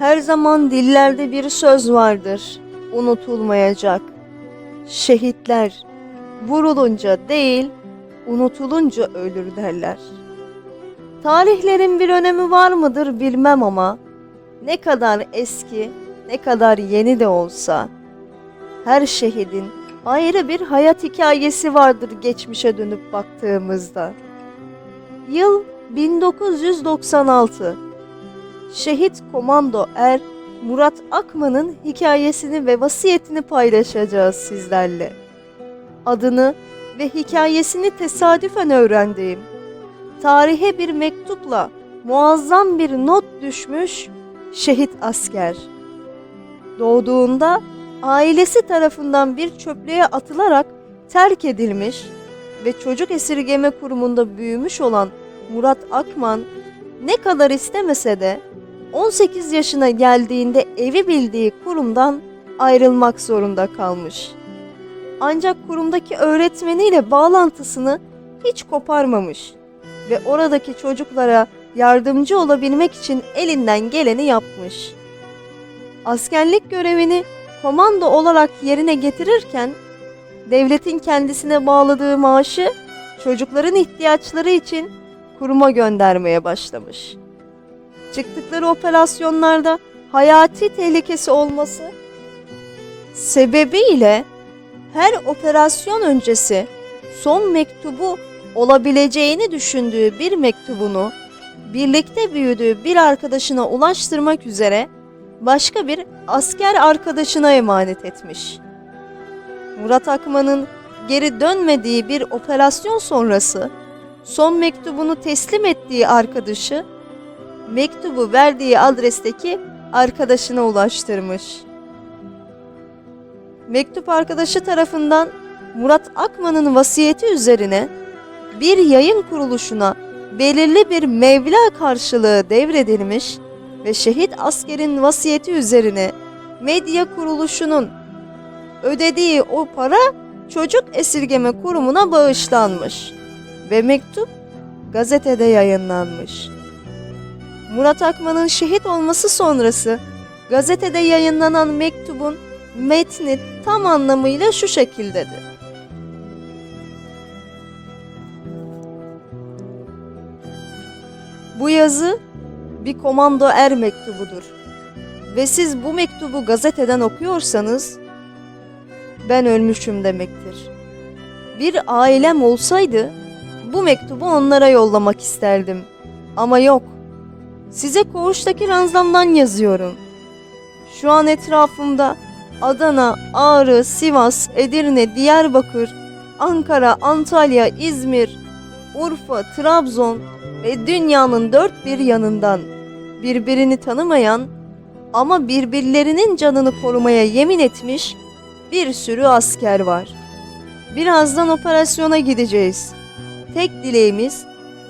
Her zaman dillerde bir söz vardır, unutulmayacak. Şehitler vurulunca değil, unutulunca ölür derler. Tarihlerin bir önemi var mıdır bilmem ama ne kadar eski, ne kadar yeni de olsa her şehidin ayrı bir hayat hikayesi vardır geçmişe dönüp baktığımızda. Yıl 1996. Şehit Komando Er Murat Akman'ın hikayesini ve vasiyetini paylaşacağız sizlerle. Adını ve hikayesini tesadüfen öğrendiğim, tarihe bir mektupla muazzam bir not düşmüş şehit asker. Doğduğunda ailesi tarafından bir çöplüğe atılarak terk edilmiş ve çocuk esirgeme kurumunda büyümüş olan Murat Akman ne kadar istemese de 18 yaşına geldiğinde evi bildiği kurumdan ayrılmak zorunda kalmış. Ancak kurumdaki öğretmeniyle bağlantısını hiç koparmamış ve oradaki çocuklara yardımcı olabilmek için elinden geleni yapmış. Askerlik görevini komando olarak yerine getirirken devletin kendisine bağladığı maaşı çocukların ihtiyaçları için kuruma göndermeye başlamış. Çıktıkları operasyonlarda hayati tehlikesi olması sebebiyle her operasyon öncesi son mektubu olabileceğini düşündüğü bir mektubunu birlikte büyüdüğü bir arkadaşına ulaştırmak üzere başka bir asker arkadaşına emanet etmiş. Murat Akman'ın geri dönmediği bir operasyon sonrası son mektubunu teslim ettiği arkadaşı mektubu verdiği adresteki arkadaşına ulaştırmış. Mektup arkadaşı tarafından Murat Akman'ın vasiyeti üzerine bir yayın kuruluşuna belirli bir mevla karşılığı devredilmiş ve şehit askerin vasiyeti üzerine medya kuruluşunun ödediği o para çocuk esirgeme kurumuna bağışlanmış ve mektup gazetede yayınlanmış. Murat Akman'ın şehit olması sonrası gazetede yayınlanan mektubun metni tam anlamıyla şu şekildedir. Bu yazı bir komando er mektubudur. Ve siz bu mektubu gazeteden okuyorsanız ben ölmüşüm demektir. Bir ailem olsaydı bu mektubu onlara yollamak isterdim. Ama yok. Size koğuştaki ranzamdan yazıyorum. Şu an etrafımda Adana, Ağrı, Sivas, Edirne, Diyarbakır, Ankara, Antalya, İzmir, Urfa, Trabzon ve dünyanın dört bir yanından birbirini tanımayan ama birbirlerinin canını korumaya yemin etmiş bir sürü asker var. Birazdan operasyona gideceğiz. Tek dileğimiz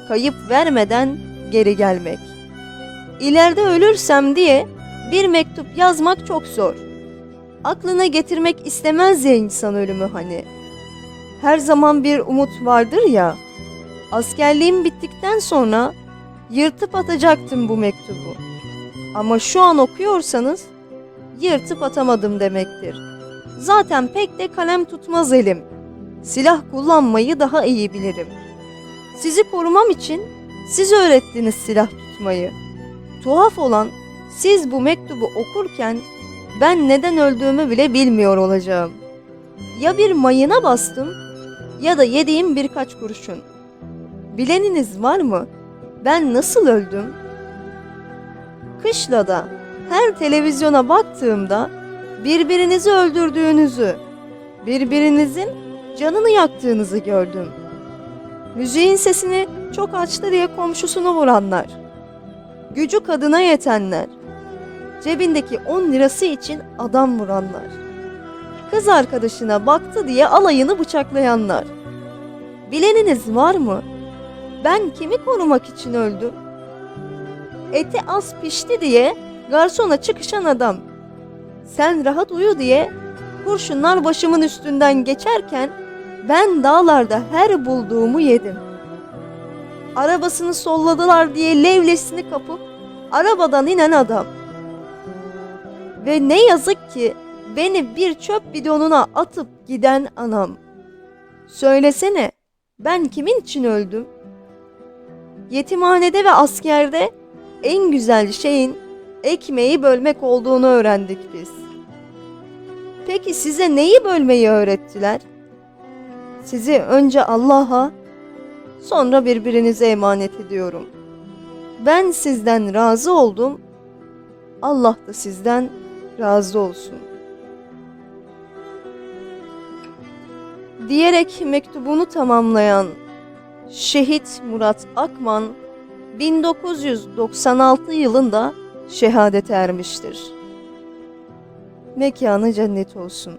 kayıp vermeden geri gelmek. İleride ölürsem diye bir mektup yazmak çok zor. Aklına getirmek istemez ya insan ölümü hani. Her zaman bir umut vardır ya. Askerliğim bittikten sonra yırtıp atacaktım bu mektubu. Ama şu an okuyorsanız yırtıp atamadım demektir. Zaten pek de kalem tutmaz elim. Silah kullanmayı daha iyi bilirim. Sizi korumam için siz öğrettiniz silah tutmayı. Tuhaf olan siz bu mektubu okurken ben neden öldüğümü bile bilmiyor olacağım. Ya bir mayına bastım ya da yediğim birkaç kurşun. Bileniniz var mı? Ben nasıl öldüm? Kışlada her televizyona baktığımda birbirinizi öldürdüğünüzü, birbirinizin canını yaktığınızı gördüm. Müziğin sesini çok açtı diye komşusunu vuranlar, gücü kadına yetenler, cebindeki 10 lirası için adam vuranlar, kız arkadaşına baktı diye alayını bıçaklayanlar. Bileniniz var mı? Ben kimi korumak için öldüm? Eti az pişti diye garsona çıkışan adam. Sen rahat uyu diye kurşunlar başımın üstünden geçerken ben dağlarda her bulduğumu yedim. Arabasını solladılar diye levlesini kapıp arabadan inen adam. Ve ne yazık ki beni bir çöp bidonuna atıp giden anam. Söylesene, ben kimin için öldüm? Yetimhanede ve askerde en güzel şeyin ekmeği bölmek olduğunu öğrendik biz. Peki size neyi bölmeyi öğrettiler? Sizi önce Allah'a, sonra birbirinize emanet ediyorum. Ben sizden razı oldum, Allah da sizden razı olsun. Diyerek mektubunu tamamlayan Şehit Murat Akman 1996 yılında şehadete ermiştir. Mekanı cennet olsun.